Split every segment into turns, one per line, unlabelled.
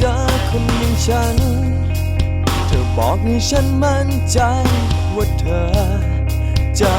จอคนอย่างฉัน เธอบอกให้ฉันมั่นใจว่าเธอจะ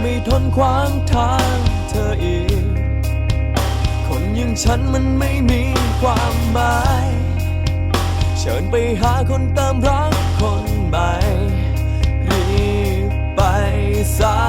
ไม่ทนขวางทางเธออีก คนอย่างฉันมันไม่มีความหมาย เชิญไปหาคนตามรักคนใหม่รีบไปซะ